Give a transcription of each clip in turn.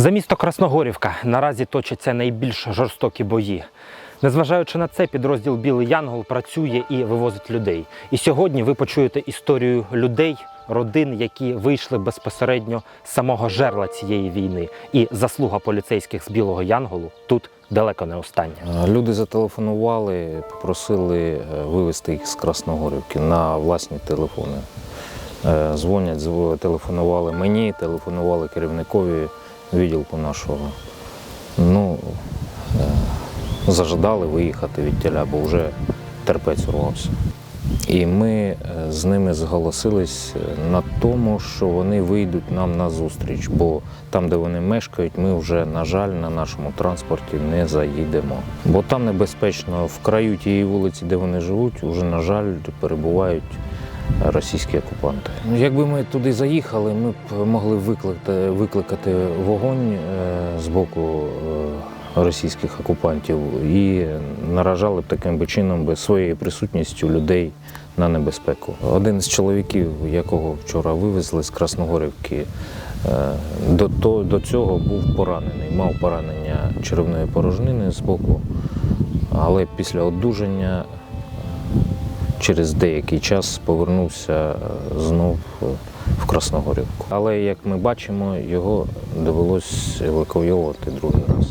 За місто Красногорівка наразі точаться найбільш жорстокі бої. Незважаючи на це, підрозділ Білий Янгол працює і вивозить людей. І сьогодні ви почуєте історію людей, родин, які вийшли безпосередньо з самого жерла цієї війни. І заслуга поліцейських з Білого Янголу тут далеко не остання. Люди зателефонували, попросили е, вивезти їх з Красногорівки на власні телефони. Е, Дзвонять, телефонували мені, телефонували керівникові відділку нашого. Ну, е, зажадали виїхати від тіля, бо вже терпець урвався. І ми е, з ними зголосились на тому, що вони вийдуть нам на зустріч, бо там, де вони мешкають, ми вже, на жаль, на нашому транспорті не заїдемо. Бо там небезпечно в краю тієї вулиці, де вони живуть, вже, на жаль, перебувають російські окупанти. Ну, Якби ми туди заїхали, ми б могли викликати, викликати вогонь е, з боку е, російських окупантів і наражали б таким чином своєю присутністю людей на небезпеку. Один з чоловіків, якого вчора вивезли з Красногорівки, е, до, до цього був поранений, мав поранення черевної порожнини з боку, але після одужання через деякий час повернувся е, знов е, в Красногорівку. Але як ми бачимо, його довелось евакуювати другий раз.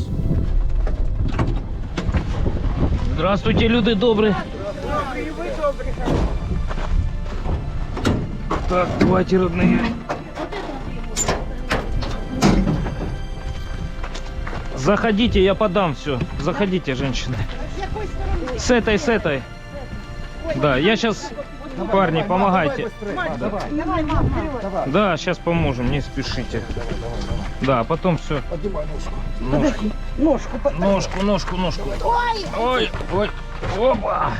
Здравствуйте, люди добрі. Так, давайте, родные. Заходите, я подам все. Заходите, женщины. С этой, с этой. Да, я сейчас... Парни, помогайте. Да, сейчас поможем, не спешите. Да, потом все. Ножку. Ножку. по- Ножку, ножку, ножку. Ой, ой, опа.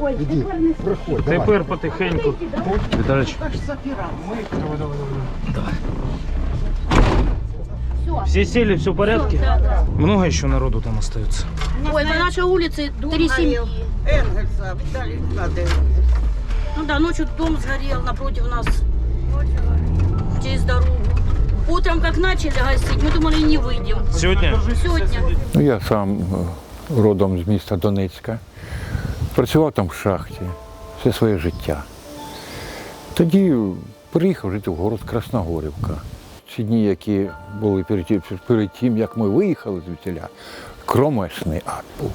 Ой, не проходь. Тепер потихеньку. Віталіч, Аж запирав. все сели, все в порядке? Много еще народу там остается? Ой, по нашей улице три семьи. Енгельса, Владимирович. Ну да, ночью дом сгорел напротив нас. Через дорогу. Утром как начали гасить, мы думали не выйдем. Сегодня? Сегодня. Ну, я сам е, родом з міста Донецька. Працював там в шахті все своє життя. Тоді приїхав жити в город Красногорівка. Ці дні, які були перед тим, перед тим як ми виїхали звідтіля, кромешний ад був.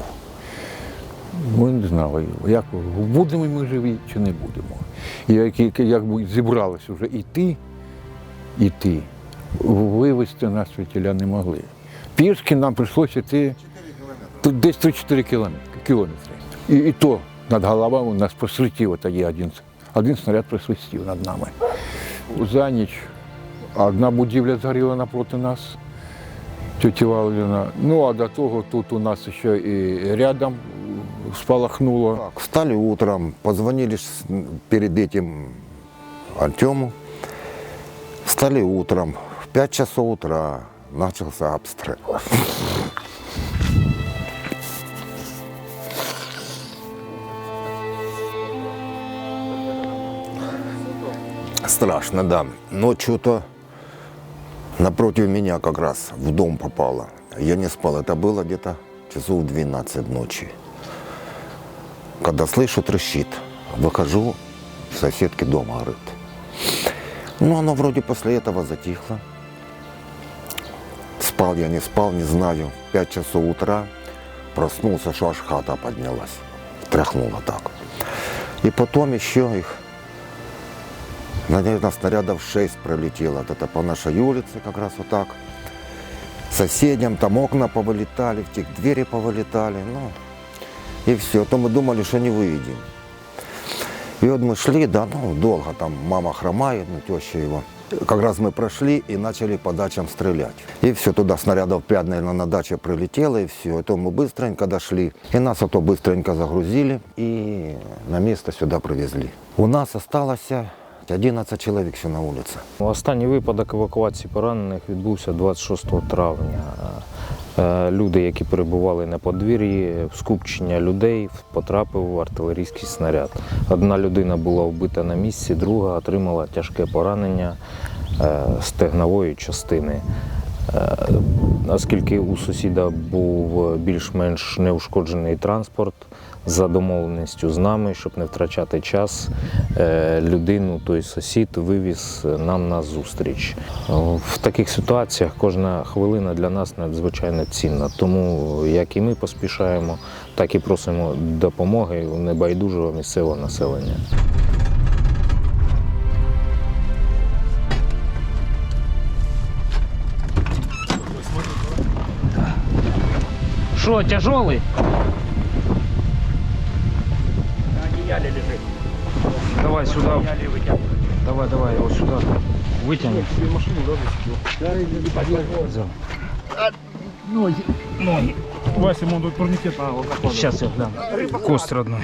Ми не знали, як будемо ми живі чи не будемо. І як, як зібралися вже йти, йти, вивезти нас звідтіля не могли. Пішки нам прийшлося йти десь 3-4 кілометри. І, і то над головами у нас просвітів тоді один, один снаряд просвистів над нами. За ніч одна будівля згоріла напроти нас, тетя Валерина. Ну а до того тут у нас ще і рядом спалахнуло. Так, встали утром, позвонили перед этим Артему. Встали утром, в 5 часов утра начался обстрел. Страшно, да. Ночью-то напротив меня как раз в дом попало. Я не спал, это было где-то часов 12 ночи. Когда слышу, трещит. Выхожу, в соседке дома горит. Ну, оно вроде после этого затихло. Спал я, не спал, не знаю. Пять часов утра проснулся, что аж хата поднялась. Тряхнуло так. И потом еще их, наверное, снарядов 6 пролетело. Это по нашей улице как раз вот так. Соседям там окна повылетали, в тех двери повылетали. Ну, и все. То мы думали, что не выйдем. И вот мы шли, да, ну, долго, там мама хромает, ну, теща его. Как раз мы прошли и начали по дачам стрелять. И все, туда снарядов 5, наверное, на даче прилетело, и все. Это мы быстренько дошли. И нас это быстренько загрузили и на место сюда привезли. У нас осталось 11 человек еще на улице. Останній випадок евакуації поранених відбувся 26 травня. Е, Люди, які перебували на подвір'ї, в скупчення людей потрапив артилерійський снаряд. Одна людина була вбита на місці, друга отримала тяжке поранення е, стегнової частини. Е, Оскільки у сусіда був більш-менш неушкоджений транспорт, за домовленістю з нами, щоб не втрачати час, е, людину той сусід вивіз нам на зустріч. В таких ситуаціях кожна хвилина для нас надзвичайно цінна. Тому як і ми поспішаємо, так і просимо допомоги у небайдужого місцевого населення. Что, тяжелый? Давай сюда. Давай, давай, его сюда. Вытяни. Взял. Ноги. Вася, ему тут турникет на вот. Сейчас я дам. Кость родной.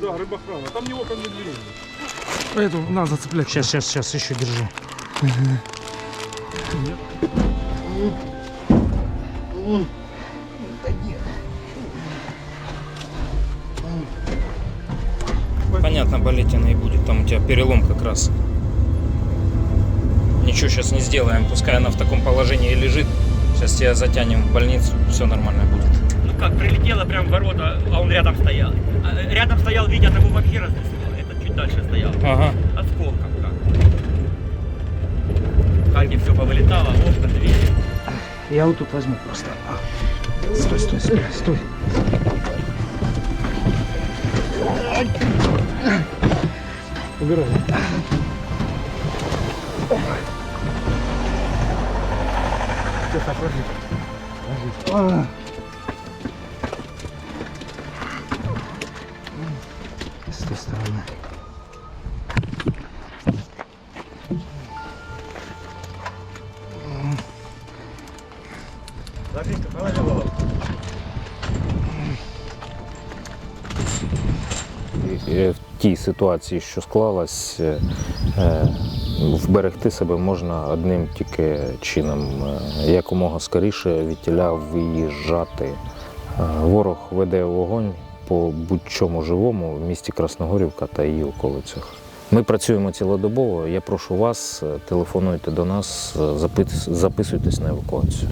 Да, рыбохрана. Там его там не. Эту надо зацеплять. Сейчас, сейчас, сейчас, еще держи. Понятно, болеть она и будет. Там у тебя перелом как раз. Ничего сейчас не сделаем. Пускай она в таком положении лежит. Сейчас тебя затянем в больницу. Все нормально будет. Ну как, прилетела прям в ворота, а он рядом стоял. А, э, Рядом стоял Витя, того вообще разнесло. Этот чуть дальше стоял. Ага. Осколком как. В хате все повылетало, окна, двери. Я вот тут возьму просто. Стой, стой, стой, стой. Убирай. Все, так, ложись. Ложись. А. С той стороны. В тій ситуації, що склалась, е, е, вберегти себе можна одним тільки чином е, якомога скоріше від тіля виїжджати. Е, Ворог веде вогонь по будь-чому живому в місті Красногорівка та її околицях. Ми працюємо цілодобово. Я прошу вас, е, телефонуйте до нас, е, записуйтесь на евакуацію.